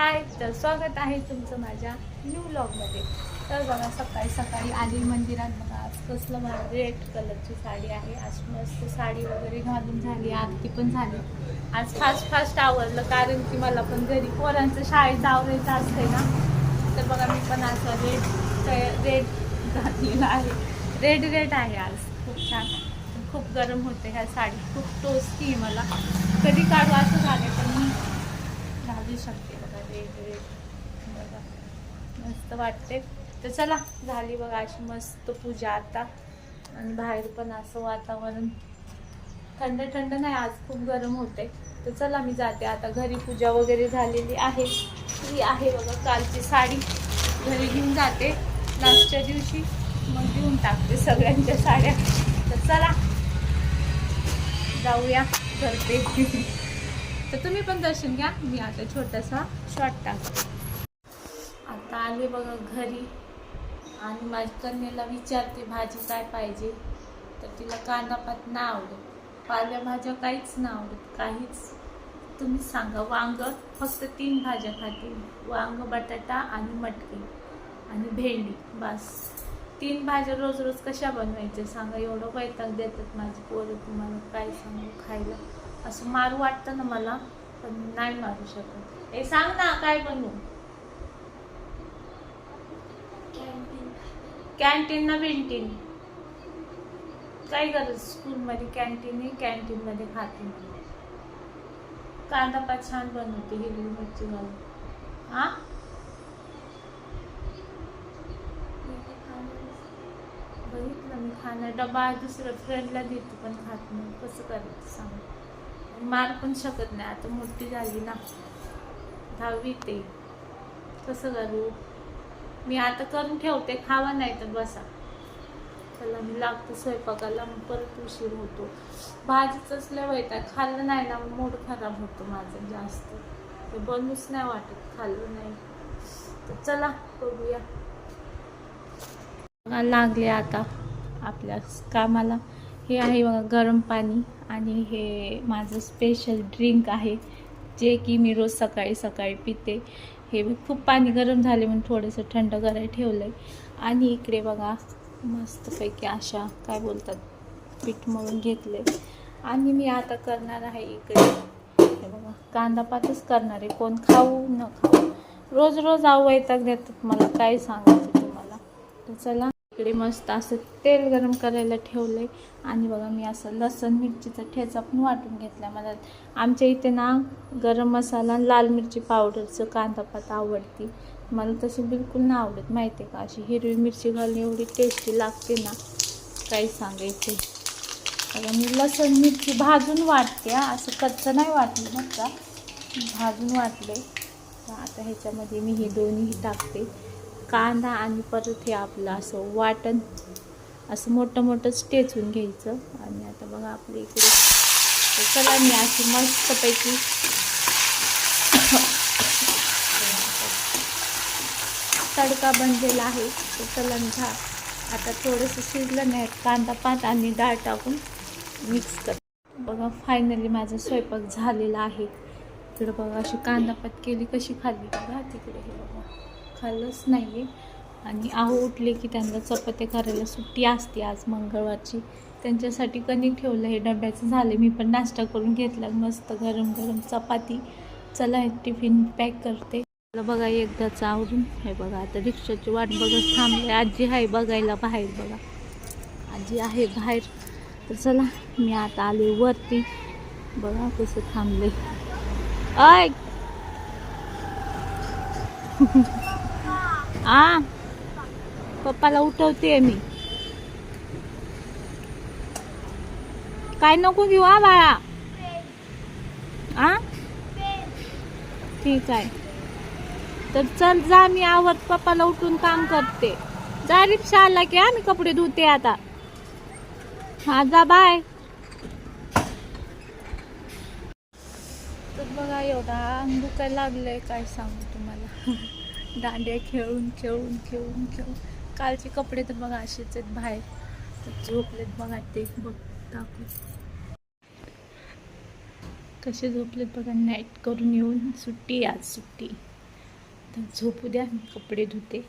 हाय तर स्वागत आहे तुमचं माझ्या न्यू ब्लॉगमध्ये तर बघा सकाळी सकाळी आली मंदिरात बघा आज कसलं मला रेड कलरची साडी आहे. आज मस्त साडी वगैरे घालून झाली आरती पण झाली. आज फास्ट फास्ट आवडलं कारण की मला पण घरी पोरांचं शाळेत आवडायचं असतंय ना. तर बघा मी पण असं रेड रेड घातलेला आहे. रेड रेड आहे आज. खूप छान. खूप गरम होते ह्या साडी. खूप टोचती आहे मला. कधी काढू असं झालं पण मी घालू शकते बघा मस्त वाटते. तर चला झाली बघा अशी मस्त पूजा आता. आणि बाहेर पण असं वातावरण. थंड थंड नाही आज खूप गरम होते. तर चला मी जाते आता. घरी पूजा वगैरे झालेली आहे. ही आहे बघा कालची साडी. घरी घेऊन जाते. लास्टच्या दिवशी मग घेऊन टाकते सगळ्यांच्या साड्या. तर चला जाऊया. करते. तर तुम्ही पण दर्शन घ्या. मी आता छोटासा शॉर्ट टाकते. आता आले बघा घरी. आणि माझ्या कन्याला विचारते भाजी काय पाहिजे? तर तिला कांदापात ना नाही आवडत पालेभाज्या काहीच नाही आवडत. काहीच. तुम्ही सांगा वांग फक्त तीन भाज्या खाते वांग बटाटा आणि मटकी आणि भेंडी. बस. तीन भाज्या रोज रोज कशा बनवायच्या? सांगा एवढं वैताग देतात माझी पोरं तुम्हाला. काय सांगू खायला. असं मारू वाटतं ना मला पण नाही मारू शकत. ए सांग ना काय बनवू? कॅन्टीन ना विंटीन काय गरज स्कूलमध्ये कॅन्टीन कॅन्टीनमध्ये खाते. कांदा पात छान बनवते हिरवी मिरची घालून. हा? बघितलं मी खाणं डबा दुसऱ्या फ्रेंडला देते पण खात नाही. कसं करायचं सांग. मार पण शकत नाही. आता मोठी झाली ना. दहावी ते. कसं करू मी आता करून ठेवते. खावा नाही तर बसा. चला मी लागतो स्वयंपाकाला. मग परत उशीर होतो. भाजीच असल्या वैताग. खाल्लं नाही ना मूड खराब होतो माझं जास्त. ते बनूच नाही वाटत. खाल्लं नाही. तर चला बघूया. बघा, लागले आता आपल्या कामाला. हे आहे बघा गरम पाणी आणि हे माझं स्पेशल ड्रिंक आहे जे की मी रोज सकाळी सकाळी पिते. हे खूप पाणी गरम झाले म्हणून थोडंसं थंड करायला ठेवलं आहे आणि इकडे बघा मस्तपैकी अशा काय बोलतात पीठ मळून घेतले आणि मी आता करणार आहे इकडे. हे बघा कांदा पातच करणार आहे. कोण खाऊ न खाऊ. रोज रोज आव वैताग देतात. मला काय सांगायचं तुम्हाला? तर चला. इकडे मस्त असं तेल गरम करायला ठेवलंय. आणि बघा मी असं लसण मिरचीचा ठेचा पण वाटून घेतला मला. आमच्या इथे ना गरम मसाला लाल मिरची पावडरचं कांदा पात आवडती. मला तशी बिलकुल नाही आवडत माहिती आहे का? अशी हिरवी मिरची घालून एवढी टेस्टी लागते ना. काही सांगायचे बघा मी लसण मिरची भाजून वाटते असं कच्चं नाही वाटलं बरं का? भाजून वाटले आता ह्याच्यामध्ये मी हे दोन्ही टाकते. कांदा आणि परत हे आपलं असं वाटण असं मोठं मोठंच टेचून घ्यायचं. आणि आता बघा आपल्या इकडे चला मी अशी मस्तपैकी तडका बनलेला आहे. तर चला घा आता थोडंसं शिजलं नाही कांदा पात आणि डाळ टाकून मिक्स कर. बघा फायनली माझा स्वयंपाक झालेला आहे. इकडं बघा अशी कांदा पात केली कशी खाल्ली बघा तिकडे हे बघा. खाल्लंच नाही आहे आणि आहो उठले की त्यांना चपात्या करायला सुट्टी असते आज मंगळवारची. त्यांच्यासाठी कणिक ठेवलं हे डब्याचं झाले. मी पण नाश्ता करून घेतला. मस्त गरम गरम चपाती. चला एक टिफिन पॅक करते. बघा एकदाच आवडून हे बघा आता रिक्षाची वाट बघत थांबले. आजी आहे बघायला बाहेर बघा. आजी आहे बाहेर. तर चला मी आता आले वरती. बघा कसं थांबले. आय आ पप्पाला उठवते मी. काय नको घेऊ आ बाळा. आ ठीक आहे. तर चल जा मी आवत पप्पाला उठून काम करते. जा रिक्षा आला की आम्ही कपडे धुते आता. हा जा बाय. तर बघा एवढा अंग दुखायला लागलंय काय सांगू तुम्हाला. दांड्या खेळून खेळून खेळून खेळून. कालचे कपडे तर बघा असेच आहेत बाहेर. तर झोपलेत बघा ते. बघ दाखव कसे झोपलेत बघा नाईट करून येऊन सुट्टी आज सुट्टी. तर झोपू द्या मी कपडे धुते.